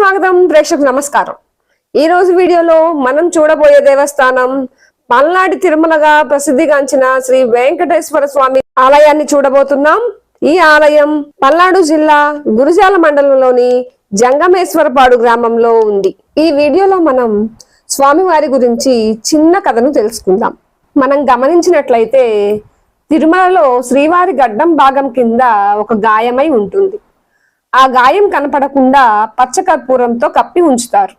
స్వాగతం ప్రేక్షకు నమస్కారం. ఈ రోజు వీడియోలో మనం చూడబోయే దేవస్థానం పల్నాడు తిరుమలగా ప్రసిద్ధిగాంచిన శ్రీ వెంకటేశ్వర స్వామి ఆలయాన్ని చూడబోతున్నాం. ఈ ఆలయం పల్నాడు జిల్లా గురుజాల మండలంలోని జంగమేశ్వరపాడు గ్రామంలో ఉంది. ఈ వీడియోలో మనం స్వామివారి గురించి చిన్న కథను తెలుసుకుందాం. మనం గమనించినట్లయితే తిరుమలలో శ్రీవారి గడ్డం భాగం కింద ఒక గాయమై ఉంటుంది. ఆ గాయం కనపడకుండా పచ్చకర్పూరంతో కప్పి ఉంచుతారు.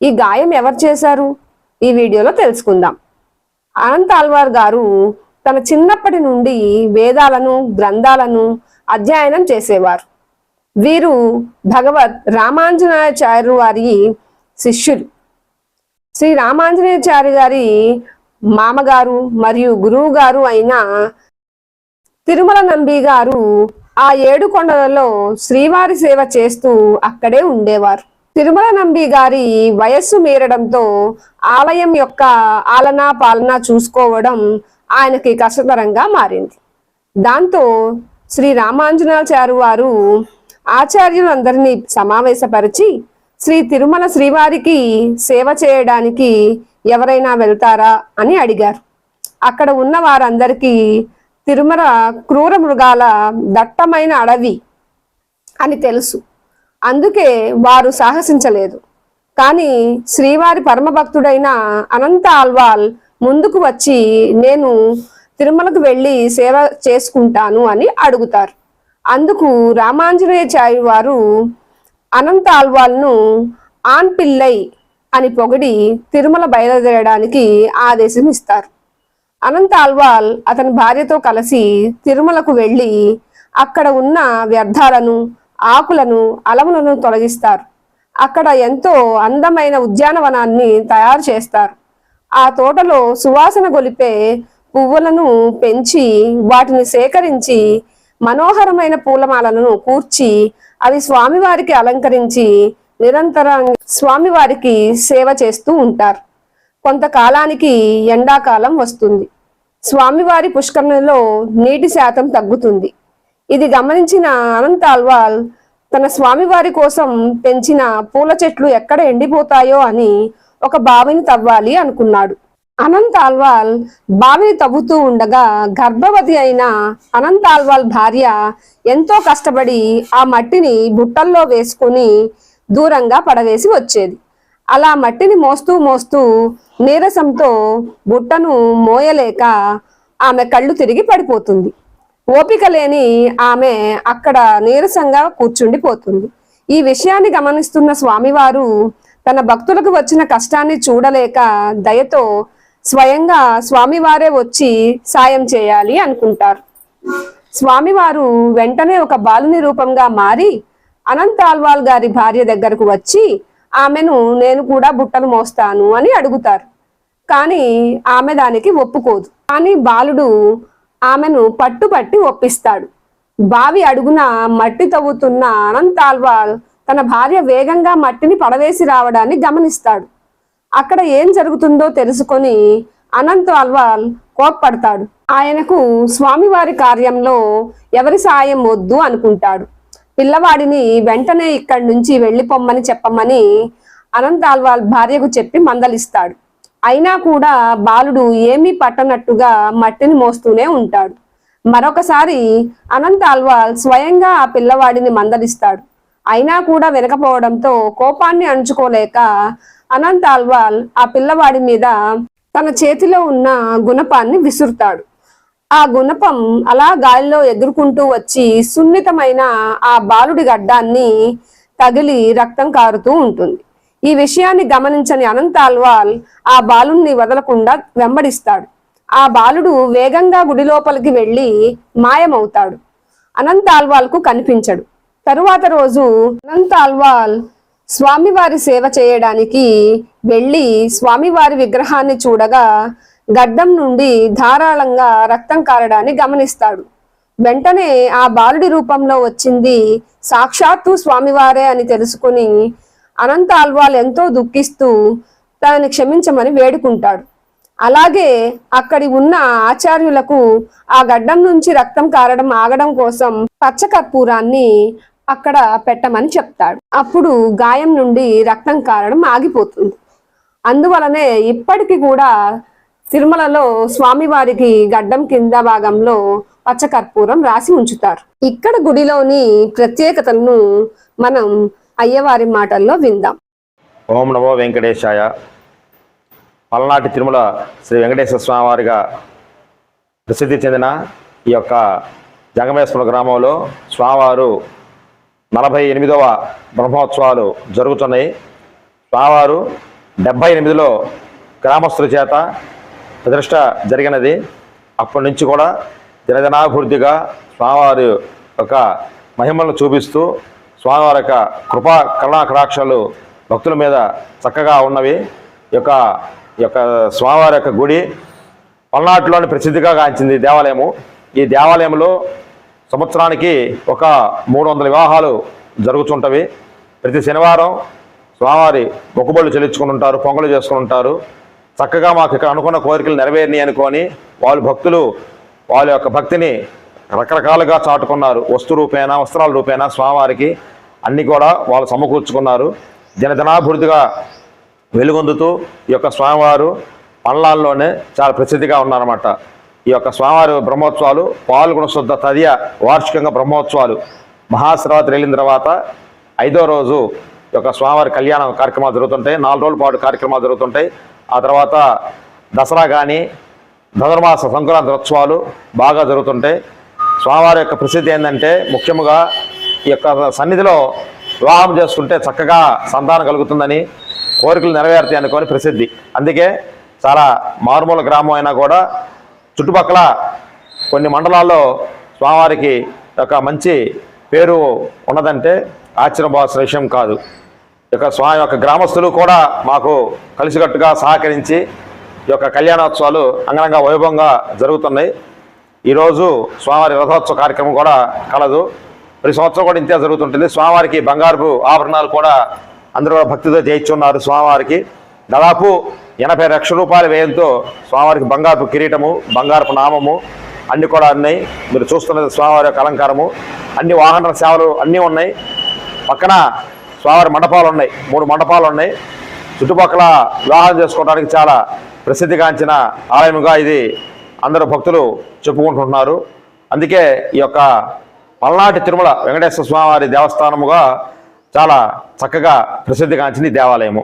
ఈ గాయం ఎవరు చేశారు? ఈ వీడియోలో తెలుసుకుందాం. అనంత ఆల్వార్ గారు తన చిన్నప్పటి నుండి వేదాలను గ్రంథాలను అధ్యయనం చేసేవారు. వీరు భగవత్ రామాంజనాచార్య వారి శిష్యులు. శ్రీ రామాంజనేయాచారి గారి మామగారు మరియు గురువు గారు అయిన తిరుమల నంబి గారు ఆ ఏడు కొండలలో శ్రీవారి సేవ చేస్తూ అక్కడే ఉండేవారు. తిరుమల నంబి గారి వయస్సు మీరడంతో ఆలయం యొక్క ఆలనా పాలన చూసుకోవడం ఆయనకి కష్టతరంగా మారింది. దాంతో శ్రీ రామాంజనాచారు వారు ఆచార్యులందరినీ సమావేశపరిచి శ్రీ తిరుమల శ్రీవారికి సేవ చేయడానికి ఎవరైనా వెళ్తారా అని అడిగారు. అక్కడ ఉన్న వారందరికీ తిరుమల క్రూర మృగాల దట్టమైన అడవి అని తెలుసు. అందుకే వారు సాహసించలేదు. కానీ శ్రీవారి పరమభక్తుడైన అనంత ఆల్వాల్ ముందుకు వచ్చి నేను తిరుమలకు వెళ్ళి సేవ చేసుకుంటాను అని అడుగుతారు. అందుకు రామాంజనేయాచారి వారు అనంత ఆల్వాల్ను ఆన్ పిల్లై అని పొగిడి తిరుమల బయలుదేరడానికి ఆదేశం ఇస్తారు. అనంత ఆల్వాల్ అతని భార్యతో కలిసి తిరుమలకు వెళ్ళి అక్కడ ఉన్న వ్యర్థాలను ఆకులను అలములను తొలగిస్తారు. అక్కడ ఎంతో అందమైన ఉద్యానవనాన్ని తయారు చేస్తారు. ఆ తోటలో సువాసన గొలిపే పువ్వులను పెంచి వాటిని సేకరించి మనోహరమైన పూలమాలను కూర్చి అవి స్వామివారికి అలంకరించి నిరంతరం స్వామివారికి సేవ చేస్తూ ఉంటారు. కొంతకాలానికి ఎండాకాలం వస్తుంది. స్వామివారి పుష్కరణలో నీటి శాతం తగ్గుతుంది. ఇది గమనించిన అనంత అల్వాల్ తన స్వామివారి కోసం పెంచిన పూల చెట్లు ఎక్కడ ఎండిపోతాయో అని ఒక బావిని తవ్వాలి అనుకున్నాడు. అనంత ఆల్వాల్ బావిని తవ్వుతూ ఉండగా గర్భవతి అయిన అనంత ఆల్వాల్ భార్య ఎంతో కష్టపడి ఆ మట్టిని బుట్టల్లో వేసుకొని దూరంగా పడవేసి వచ్చేది. అలా మట్టిని మోస్తూ మోస్తూ నీరసంతో బుట్టను మోయలేక ఆమె కళ్ళు తిరిగి పడిపోతుంది. ఓపిక లేని ఆమె అక్కడ నీరసంగా కూర్చుండిపోతుంది. ఈ విషయాన్ని గమనిస్తున్న స్వామివారు తన భక్తులకు వచ్చిన కష్టాన్ని చూడలేక దయతో స్వయంగా స్వామివారే వచ్చి సాయం చేయాలి అనుకుంటారు. స్వామివారు వెంటనే ఒక బాలుని రూపంగా మారి అనంతాల్వాల్ గారి భార్య దగ్గరకు వచ్చి ఆమెను నేను కూడా బుట్టలు మోస్తాను అని అడుగుతారు. కానీ ఆమె దానికి ఒప్పుకోదు. కానీ బాలుడు ఆమెను పట్టుపట్టి ఒప్పిస్తాడు. బావి అడుగున మట్టి తవ్వుతున్న అనంత్ అల్వాల్ తన భార్య వేగంగా మట్టిని పడవేసి రావడాన్ని గమనిస్తాడు. అక్కడ ఏం జరుగుతుందో తెలుసుకొని అనంత్ అల్వాల్ కోప్పడతాడు. ఆయనకు స్వామివారి కార్యంలో ఎవరి సాయం వద్దు అనుకుంటాడు. పిల్లవాడిని వెంటనే ఇక్కడి నుంచి వెళ్ళిపోమ్మని చెప్పమని అనంత్ అల్వాల్ భార్యకు చెప్పి మందలిస్తాడు. అయినా కూడా బాలుడు ఏమీ పట్టనట్టుగా మట్టిని మోస్తూనే ఉంటాడు. మరొకసారి అనంత్ అల్వాల్ స్వయంగా ఆ పిల్లవాడిని మందలిస్తాడు. అయినా కూడా వినకపోవడంతో కోపాన్ని అణుచుకోలేక అనంత్ ఆల్వాల్ ఆ పిల్లవాడి మీద తన చేతిలో ఉన్న గుణపాన్ని విసురుతాడు. ఆ గుణపం అలా గాలిలో ఎగురుకుంటూ వచ్చి సున్నితమైన ఆ బాలుడి గడ్డాన్ని తగిలి రక్తం కారుతూ ఉంటుంది. ఈ విషయాన్ని గమనించని అనంత్ అల్వాల్ ఆ బాలుణ్ణి వదలకుండా వెంబడిస్తాడు. ఆ బాలుడు వేగంగా గుడి లోపలికి వెళ్ళి మాయమవుతాడు. అనంత్ ఆల్వాల్కు కనిపించడు. తరువాత రోజు అనంత్ ఆల్వాల్ స్వామివారి సేవ చేయడానికి వెళ్ళి స్వామివారి విగ్రహాన్ని చూడగా గడ్డం నుండి ధారాళంగా రక్తం కారడాన్ని గమనిస్తాడు. వెంటనే ఆ బాలుడి రూపంలో వచ్చింది సాక్షాత్తు స్వామివారే అని తెలుసుకుని అనంత ఆల్వాల్ ఎంతో దుఃఖిస్తూ తనని క్షమించమని వేడుకుంటాడు. అలాగే అక్కడి ఉన్న ఆచార్యులకు ఆ గడ్డం నుంచి రక్తం కారడం ఆగడం కోసం పచ్చ కర్పూరాన్ని అక్కడ పెట్టమని చెప్తాడు. అప్పుడు గాయం నుండి రక్తం కారడం ఆగిపోతుంది. అందువలనే ఇప్పటికీ కూడా తిరుమలలో స్వామివారికి గడ్డం కింద భాగంలో పచ్చకర్పూరం రాసి ఉంచుతారు. ఇక్కడ గుడిలోని ప్రత్యేకతలను మనం అయ్యవారి మాటల్లో విందాం. ఓం నమో వెంకటేశాయ. పల్నాటి తిరుమల శ్రీ వెంకటేశ్వర స్వామి వారిగా ప్రసిద్ధి చెందిన ఈ యొక్క జంగమేశ్వర గ్రామంలో స్వామివారు నలభై ఎనిమిదవ బ్రహ్మోత్సవాలు జరుగుతున్నాయి. స్వామివారు డెబ్భై ఎనిమిదిలో గ్రామస్తుల చేత ప్రతిష్ట జరిగినది. అప్పటి నుంచి కూడా దినదినాభివృద్ధిగా స్వామివారి యొక్క మహిమలను చూపిస్తూ స్వామివారి యొక్క కృపా కరుణా కటాక్షాలు భక్తుల మీద చక్కగా ఉన్నవి. యొక్క ఈ యొక్క స్వామివారి యొక్క గుడి పల్నాటిలోని ప్రసిద్ధిగా గాంచింది దేవాలయము. ఈ దేవాలయంలో సంవత్సరానికి ఒక మూడు వందల వివాహాలు జరుగుతుంటవి. ప్రతి శనివారం స్వామివారి మొక్కుబళ్ళు చెల్లించుకుని ఉంటారు పొంగలు చేసుకుని ఉంటారు చక్కగా మాకు ఇక్కడ అనుకున్న కోరికలు నెరవేరినాయి అనుకొని వాళ్ళు భక్తులు వాళ్ళ యొక్క భక్తిని రకరకాలుగా చాటుకున్నారు. వస్తు రూపేణ వస్త్రాల రూపేణ స్వామివారికి అన్నీ కూడా వాళ్ళు సమకూర్చుకున్నారు. జనజనాభివృద్ధిగా వెలుగొందుతూ ఈ యొక్క స్వామివారు పల్లాల్లోనే చాలా ప్రసిద్ధిగా ఉన్నారన్నమాట. ఈ యొక్క స్వామివారి బ్రహ్మోత్సవాలు పాల్గొన శుద్ధ తదియ వార్షికంగా బ్రహ్మోత్సవాలు మహాశివరాత్రి వెళ్ళిన తర్వాత ఐదో రోజు ఈ యొక్క స్వామివారి కళ్యాణ కార్యక్రమాలు జరుగుతుంటాయి. నాలుగు రోజుల పాటు కార్యక్రమాలు జరుగుతుంటాయి. ఆ తర్వాత దసరా కానీ ధనుర్మాస సంక్రాంతి ఉత్సవాలు బాగా జరుగుతుంటాయి. స్వామివారి యొక్క ప్రసిద్ధి ఏంటంటే ముఖ్యముగా ఈ యొక్క సన్నిధిలో వివాహం చేసుకుంటే చక్కగా సంతానం కలుగుతుందని కోరికలు నెరవేరుతాయి అనుకోని ప్రసిద్ధి. అందుకే చాలా మారుమూల గ్రామం అయినా కూడా చుట్టుపక్కల కొన్ని మండలాల్లో స్వామివారికి ఒక మంచి పేరు ఉన్నదంటే ఆశ్చర్యపోవాల్సిన విషయం కాదు. యొక్క స్వామి యొక్క గ్రామస్తులు కూడా మాకు కలిసికట్టుగా సహకరించి ఈ యొక్క కళ్యాణోత్సవాలు అంగరంగ వైభవంగా జరుగుతున్నాయి. ఈరోజు స్వామివారి రథోత్సవ కార్యక్రమం కూడా కలదు. ప్రతి సంవత్సరం కూడా ఇంతే జరుగుతుంటుంది. స్వామివారికి బంగారు ఆభరణాలు కూడా అందరూ భక్తితో చేయించున్నారు స్వామివారికి. దాదాపు ఎనభై లక్షల రూపాయల వ్యయంతో స్వామివారికి బంగారపు కిరీటము బంగారపు నామము అన్నీ కూడా ఉన్నాయి మీరు చూస్తున్నది స్వామివారి యొక్క అలంకారము. అన్ని వాహన సేవలు అన్నీ ఉన్నాయి. పక్కన స్వామివారి మండపాలు ఉన్నాయి. మూడు మండపాలు ఉన్నాయి. చుట్టుపక్కల వివాహం చేసుకోవడానికి చాలా ప్రసిద్ధిగాంచిన ఆలయముగా ఇది అందరూ భక్తులు చెప్పుకుంటున్నారు. అందుకే ఈ యొక్క పల్నాటి తిరుమల వెంకటేశ్వర స్వామివారి దేవస్థానముగా చాలా చక్కగా ప్రసిద్ధిగాంచింది ఈ దేవాలయము.